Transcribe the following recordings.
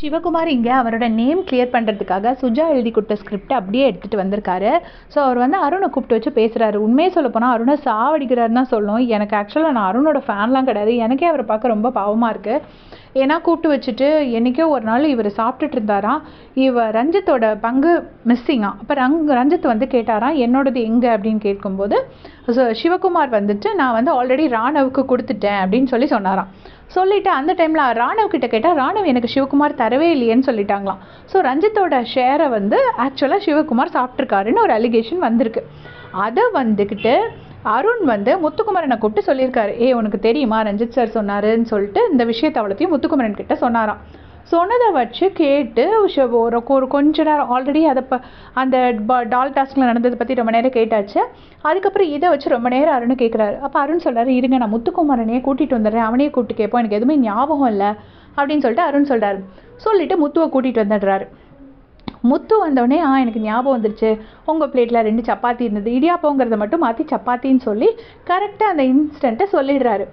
சிவகுமார் இங்கே அவரோட name clear பண்ணுறதுக்காக சுஜா எழுதி கொடுத்த ஸ்கிரிப்ட் அப்படியே எடுத்துகிட்டு வந்திருக்காரு. ஸோ அவர் வந்து அருணை கூப்பிட்டு வச்சு பேசுகிறாரு உண்மையை சொல்ல போனால் அருணை சாவடிக்கிறாருன்னு தான் சொல்லணும். எனக்கு ஆக்சுவலாக நான் அருணோட ஃபேன்லாம் கிடையாது. எனக்கே அவரை பார்க்க ரொம்ப பாவமாக இருக்குது ஏன்னா கூப்பிட்டு வச்சுட்டு என்றைக்கோ ஒரு நாள் இவர் சாப்பிட்டுட்டு இருந்தாராம் இவர் ரஞ்சித்தோட பங்கு மிஸ்ஸிங்கா அப்போ ரங் ரஞ்சித் வந்து கேட்டாராம் என்னோடது எங்கே? அப்படின்னு கேட்கும்போது ஸோ சிவகுமார் வந்துட்டு நான் வந்து ஆல்ரெடி ராணவுக்கு கொடுத்துட்டேன் அப்படின்னு சொல்லி சொன்னாராம். சொல்லிட்டு அந்த டைமில் ராணவ் கிட்ட கேட்டால் ராணவ் எனக்கு சிவகுமார் தரவே இல்லையேன்னு சொல்லிட்டாங்களாம். ஸோ ரஞ்சித்தோட ஷேரை வந்து ஆக்சுவலாக சிவகுமார் சாப்பிட்ருக்காருன்னு ஒரு அலிகேஷன் வந்திருக்கு. அதை வந்துக்கிட்டு அருண் வந்து முத்துக்குமரனை கூப்பிட்டு சொல்லியிருக்காரு. ஏ உனக்கு தெரியுமா? ரஞ்சித் சார் சொன்னாருன்னு சொல்லிட்டு இந்த விஷயத்தை அவ்வளோத்தையும் முத்துக்குமரன் கிட்ட சொன்னாராம். சொன்னதை வச்சு கேட்டு ஒரு ஒரு கொஞ்ச நேரம் ஆல்ரெடி அதை ப அந்த டால் டாஸ்கில் நடந்ததை பற்றி ரொம்ப நேரம் கேட்டாச்சு. அதுக்கப்புறம் இதை வச்சு ரொம்ப நேரம் அருண் கேட்குறாரு அப்போ அருண் சொல்கிறாரு இருங்க நான் முத்துக்குமாரனையே கூட்டிகிட்டு வந்துடுறேன். அவனையே கூப்பிட்டு கேட்போம் எனக்கு எதுவுமே ஞாபகம் இல்லை. அப்படின்னு சொல்லிட்டு அருண் சொல்கிறாரு சொல்லிவிட்டு முத்துவை கூட்டிகிட்டு வந்துடுறாரு. முத்து வந்தோடனே ஆ எனக்கு ஞாபகம் வந்துருச்சு. உங்கள் பிளேட்டில் ரெண்டு சப்பாத்தி இருந்தது. இடியாப்பங்கிறத மட்டும் மாற்றி சப்பாத்தின்னு சொல்லி கரெக்டாக அந்த இன்ஸ்டண்ட்டை சொல்லிடுறாரு.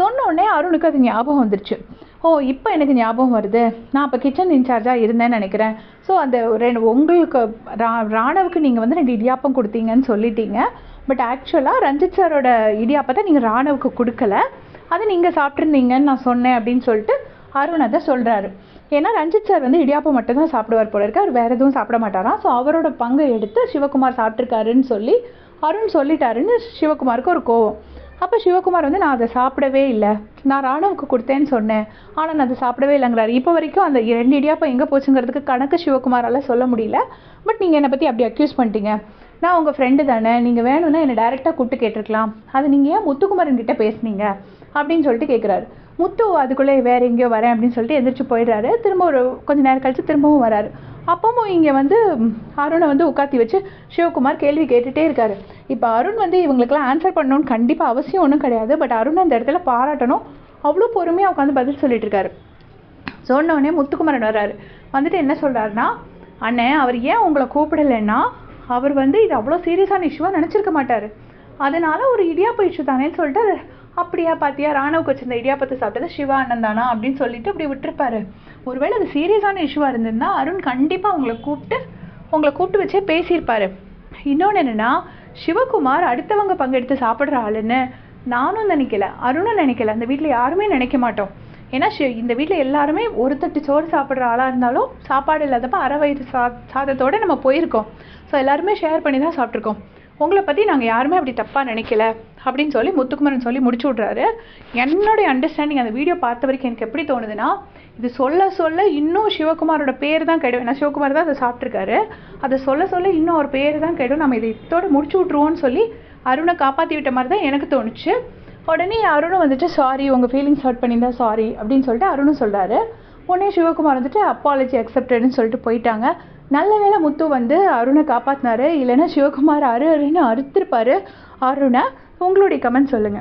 சொன்னோடனே அருணுக்கு அது ஞாபகம் வந்துருச்சு. ஓ இப்போ எனக்கு ஞாபகம் வருது. நான் அப்போ கிச்சன் இன்சார்ஜாக இருந்தேன்னு நினைக்கிறேன். ஸோ அந்த ரெண்டு உங்களுக்கு ரா ராணவுக்கு நீங்கள் வந்து ரெண்டு இடியாப்பம் கொடுத்தீங்கன்னு சொல்லிட்டீங்க. பட் ஆக்சுவலாக ரஞ்சித் சாரோட இடியாப்பத்தை நீங்கள் ராணவுக்கு கொடுக்கல. அதை நீங்கள் சாப்பிட்ருந்தீங்கன்னு நான் சொன்னேன் அப்படின்னு சொல்லிட்டு அருண் அதை சொல்கிறாரு ஏன்னா ரஞ்சித் சார் வந்து இடியாப்பம் மட்டும் தான் சாப்பிடுவார் போல இருக்கு. அவர் வேறு எதுவும் சாப்பிட மாட்டாராம். ஸோ அவரோட பங்கை எடுத்து சிவகுமார் சாப்பிட்ருக்காருன்னு சொல்லி அருண் சொல்லிட்டாருன்னு சிவகுமாருக்கு ஒரு கோவம். அப்போ சிவகுமார் வந்து நான் அதை சாப்பிடவே இல்லை. நான் ராணுவுக்கு கொடுத்தேன்னு சொன்னேன். ஆனால் நான் அதை சாப்பிடவே இல்லைங்கிறாரு. இப்போ வரைக்கும் அந்த ரெண்டு இடியாப்பம் எங்கே போச்சுங்கிறதுக்கு கணக்கு சிவகுமாரால் சொல்ல முடியல. பட் நீங்கள் என்னை பற்றி அப்படி அக்யூஸ் பண்ணிட்டீங்க. நான் உங்கள் ஃப்ரெண்டு தானே. நீங்கள் வேணும்னா என்னை டைரெக்டாக கூப்பிட்டு கேட்டிருக்கலாம். அது நீங்கள் ஏன் முத்துக்குமரன் கிட்ட பேசுனீங்க? அப்படின்னு சொல்லிட்டு கேட்குறாரு முத்து அதுக்குள்ளே வேறு எங்கேயோ வரேன் அப்படின்னு சொல்லிட்டு எந்திரிச்சு போயிடுறாரு. திரும்ப ஒரு கொஞ்ச நேரம் கழித்து திரும்பவும் வராரு. அப்பவும் இங்கே வந்து அருணை வந்து உட்காத்தி வச்சு சிவகுமார் கேள்வி கேட்டுகிட்டே இருக்காரு. இப்போ அருண் வந்து இவங்களுக்கெல்லாம் ஆன்சர் பண்ணணும்னு கண்டிப்பாக அவசியம் ஒன்றும் கிடையாது. பட் அருண் அந்த இடத்துல பாராட்டணும். அவ்வளோ பொறுமையாக உட்காந்து பதில் சொல்லிட்டு இருக்காரு சொன்ன உடனே முத்துக்குமரன் வர்றாரு. வந்துட்டு என்ன சொல்கிறாருன்னா அண்ணே அவர் ஏன் உங்களை கூப்பிடலைன்னா அவர் வந்து இது அவ்வளோ சீரியஸான இஷ்யூவாக நினச்சிருக்க மாட்டார். அதனால் ஒரு இடியாப்ப இஷ்யூ தானேன்னு சொல்லிட்டு அப்படியா பார்த்தியா ராணுவுக்கு வச்சிருந்த இடியாப்பத்தை சாப்பிட்டது சிவா அண்ணன் தானா? அப்படின்னு சொல்லிட்டு அப்படி விட்டுருப்பாரு. ஒருவேளை அது சீரியஸான இஷ்யூவாக இருந்திருந்தா அருண் கண்டிப்பாக உங்களை கூப்பிட்டு உங்களை கூப்பிட்டு வச்சே பேசியிருப்பாரு. இன்னொன்று என்னென்னா சிவகுமார் அடுத்தவங்க பங்கெடுத்து சாப்பிட்ற ஆளுன்னு நானும் நினைக்கல. அருணும் நினைக்கல. அந்த வீட்டில் யாருமே நினைக்க மாட்டோம். ஏன்னா ஷி- இந்த வீட்டில் எல்லாருமே ஒரு தட்டு சோறு சாப்பிட்ற ஆளாக இருந்தாலும் சாப்பாடு இல்லாதப்ப அரை வயிறு சா சாதத்தோட நம்ம போயிருக்கோம். ஸோ எல்லாருமே ஷேர் பண்ணி தான் சாப்பிட்ருக்கோம் உங்களை பற்றி நாங்கள் யாருமே அப்படி தப்பாக நினைக்கல அப்படின்னு சொல்லி முத்துக்குமரன் சொல்லி முடிச்சு விட்றாரு. என்னுடைய அண்டர்ஸ்டாண்டிங் அந்த வீடியோ பார்த்த வரைக்கும் எனக்கு எப்படி தோணுதுன்னா இது சொல்ல சொல்ல இன்னும் சிவகுமாரோட பேர் தான் கெடும். ஏன்னா சிவகுமார் தான் அதை சாப்பிட்ருக்காரு அதை சொல்ல சொல்ல இன்னும் ஒரு பேர் தான் கெடும். நம்ம இதை இதோட முடிச்சு விட்ருவோன்னு சொல்லி அருணை காப்பாற்றி விட்ட மாதிரி தான் எனக்கு தோணுச்சு. உடனே அருணும் வந்துட்டு சாரி உங்கள் ஃபீலிங்ஸ் ஹர்ட் பண்ணியிருந்தா சாரி அப்படின்னு சொல்லிட்டு அருணும் சொல்கிறாரு உடனே சிவகுமார் வந்துட்டு அப்பாலஜி அக்செப்டட்னு சொல்லிட்டு போயிட்டாங்க. நல்ல வேளை முத்து வந்து அருணை காப்பாற்றினாரு இல்லைன்னா சிவகுமார் அரு அருன்னு அறுத்திருப்பாரு. அருணை உங்களுடைய கமெண்ட் சொல்லுங்கள்